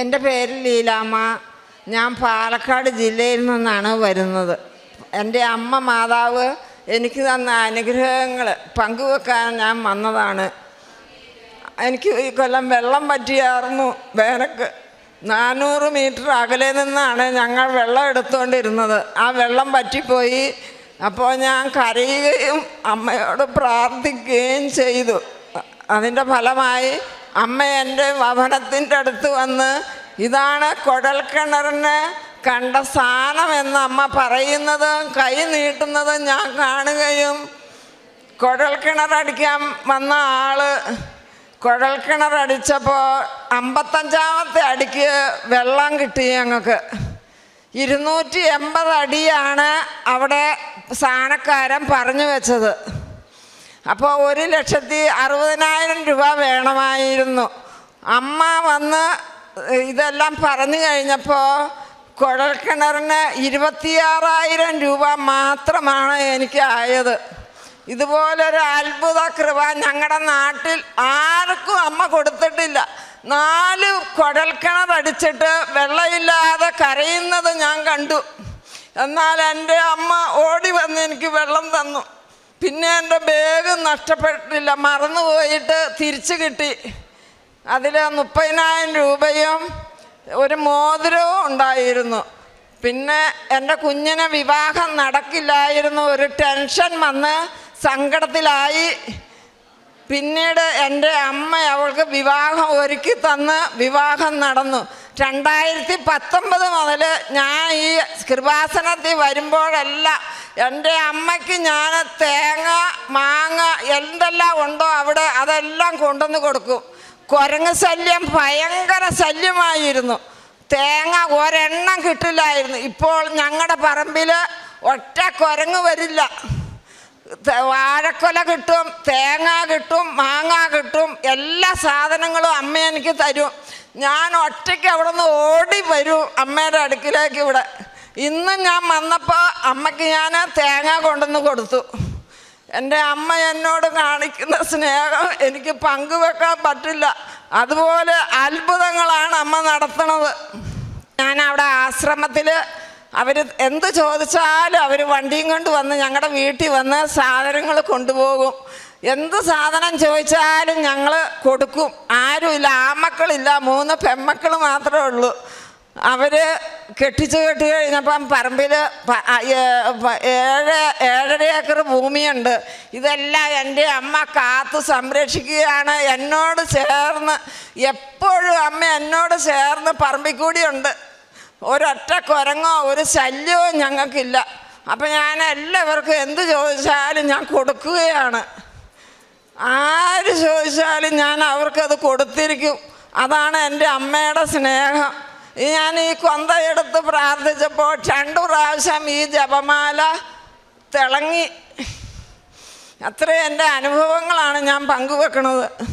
എന്റെ പേര് ലീലാമ്മ. ഞാൻ പാലക്കാട് ജില്ലയിൽ നിന്നാണ് വരുന്നത്. എന്റെ അമ്മ മാതാവ് എനിക്ക് തന്ന അനുഗ്രഹങ്ങൾ പങ്കുവെക്കാൻ ഞാൻ വന്നതാണ്. എനിക്ക് ഈ കൊല്ലം വെള്ളം പറ്റിയായിരുന്നു വേനക്ക് നാനൂറ് മീറ്റർ അകലെ നിന്നാണ് ഞങ്ങൾ വെള്ളം എടുത്തുകൊണ്ടിരുന്നത്. ആ വെള്ളം പറ്റിപ്പോയി അപ്പോൾ ഞാൻ കരയുകയും അമ്മയോട് പ്രാർത്ഥിക്കുകയും ചെയ്തു. അതിന്റെ ഫലമായി അമ്മ എന്റെ ഭവനത്തിന്റെ അടുത്ത് വന്ന് ഇതാണ് കുഴൽക്കിണറിന് കണ്ട സ്ഥാനമെന്ന് അമ്മ പറയുന്നത്. കൈ നീട്ടുന്നതും ഞാൻ കാണുകയും കുഴൽ കിണറടിക്കാൻ വന്ന ആൾ കുഴൽ കിണറടിച്ചപ്പോൾ അമ്പത്തഞ്ചാമത്തെ അടിക്ക് വെള്ളം കിട്ടി ഞങ്ങൾക്ക്. ഇരുന്നൂറ്റി എൺപത് അടിയാണ് അവിടെ സ്ഥാനക്കാരൻ പറഞ്ഞു വെച്ചത്. അപ്പോൾ ഒരു ലക്ഷത്തി അറുപതിനായിരം രൂപ വേണമായിരുന്നു. അമ്മ വന്ന് ഇതെല്ലാം പറഞ്ഞു കഴിഞ്ഞപ്പോൾ കുഴൽക്കിണറിന് ഇരുപത്തിയാറായിരം രൂപ മാത്രമാണ് എനിക്ക് ആയത്. ഇതുപോലൊരു അത്ഭുത കൃപ ഞങ്ങളുടെ നാട്ടിൽ ആർക്കും അമ്മ കൊടുത്തിട്ടില്ല. നാല് കുഴൽക്കിണറടിച്ചിട്ട് വെള്ളമില്ലാതെ കരയുന്നത് ഞാൻ കണ്ടു. എന്നാൽ എന്റെ അമ്മ ഓടി വന്ന് എനിക്ക് വെള്ളം തന്നു. പിന്നെ എന്റെ ബാഗ് നഷ്ടപ്പെട്ടില്ല മറന്നു പോയിട്ട് തിരിച്ചു കിട്ടി. അതിൽ മുപ്പതിനായിരം രൂപയും ഒരു മോതിരവും ഉണ്ടായിരുന്നു. പിന്നെ എന്റെ കുഞ്ഞിന് വിവാഹം നടക്കില്ലായിരുന്നു. ഒരു ടെൻഷൻ വന്ന് സങ്കടത്തിലായി. പിന്നീട് എന്റെ അമ്മ അവൾക്ക് വിവാഹം ഒരുക്കി തന്ന് വിവാഹം നടന്നു. രണ്ടായിരത്തി പത്തൊമ്പത് മുതൽ ഞാൻ ഈ കൃപാസനത്തിൽ വരുമ്പോഴെല്ലാം എന്റെ അമ്മയ്ക്ക് ഞാൻ തേങ്ങ മാങ്ങ എന്തെല്ലാം ഉണ്ടോ അവിടെ അതെല്ലാം കൊണ്ടുവന്ന് കൊടുക്കും. കുരങ്ങ് ശല്യം ഭയങ്കര ശല്യമായിരുന്നു. തേങ്ങ ഒരെണ്ണം കിട്ടില്ലായിരുന്നു. ഇപ്പോൾ ഞങ്ങളുടെ പറമ്പിൽ ഒറ്റ കുരങ്ങ് വരില്ല. വാഴക്കൊല കിട്ടും തേങ്ങ കിട്ടും മാങ്ങ കിട്ടും എല്ലാ സാധനങ്ങളും അമ്മ എനിക്ക് തരും. ഞാൻ ഒറ്റയ്ക്ക് അവിടെ നിന്ന് ഓടി വരും അമ്മയുടെ അടുക്കിലേക്ക് ഇവിടെ. ഇന്ന് ഞാൻ വന്നപ്പോൾ അമ്മയ്ക്ക് ഞാൻ തേങ്ങ കൊണ്ടുവന്ന് കൊടുത്തു. എന്റെ അമ്മ എന്നോട് കാണിക്കുന്ന സ്നേഹം എനിക്ക് പങ്കുവെക്കാൻ പറ്റില്ല. അതുപോലെ അത്ഭുതങ്ങളാണ് അമ്മ നടത്തണത് ഞാൻ അവിടെ ആശ്രമത്തിൽ അവർ എന്ത് ചോദിച്ചാലും അവർ വണ്ടിയും കൊണ്ട് വന്ന് ഞങ്ങളുടെ വീട്ടിൽ വന്ന് സാധനങ്ങൾ കൊണ്ടുപോകും. എന്ത് സാധനം ചോദിച്ചാലും ഞങ്ങൾ കൊടുക്കും. ആരുമില്ല ആമക്കളില്ല മൂന്ന് പെമ്മക്കൾ മാത്രമേ ഉള്ളൂ. അവർ കെട്ടിച്ച് കെട്ടി കഴിഞ്ഞപ്പം പറമ്പിൽ ഏഴ് ഏഴര ഏക്കർ ഭൂമിയുണ്ട്. ഇതെല്ലാം എന്റെ അമ്മ കാത്ത് സംരക്ഷിക്കുകയാണ്. എന്നോട് ചേർന്ന് എപ്പോഴും അമ്മ എന്നോട് ചേർന്ന് പറമ്പിൽ കൂടിയുണ്ട് ഒരൊറ്റ കുരങ്ങോ ഒരു ശല്യവും ഞങ്ങൾക്കില്ല. അപ്പം ഞാൻ എല്ലാവർക്കും എന്ത് ചോദിച്ചാലും ഞാൻ കൊടുക്കുകയാണ്. ആര് ചോദിച്ചാലും ഞാൻ അവർക്കത് കൊടുത്തിരിക്കും. അതാണ് എന്റെ അമ്മയുടെ സ്നേഹം. ഞാൻ ഈ കൊന്ത എടുത്ത് പ്രാർത്ഥിച്ചപ്പോൾ രണ്ടു പ്രാവശ്യം ഈ ജപമാല തിളങ്ങി. അത്രയും എന്റെ അനുഭവങ്ങളാണ് ഞാൻ പങ്കുവെക്കണത്.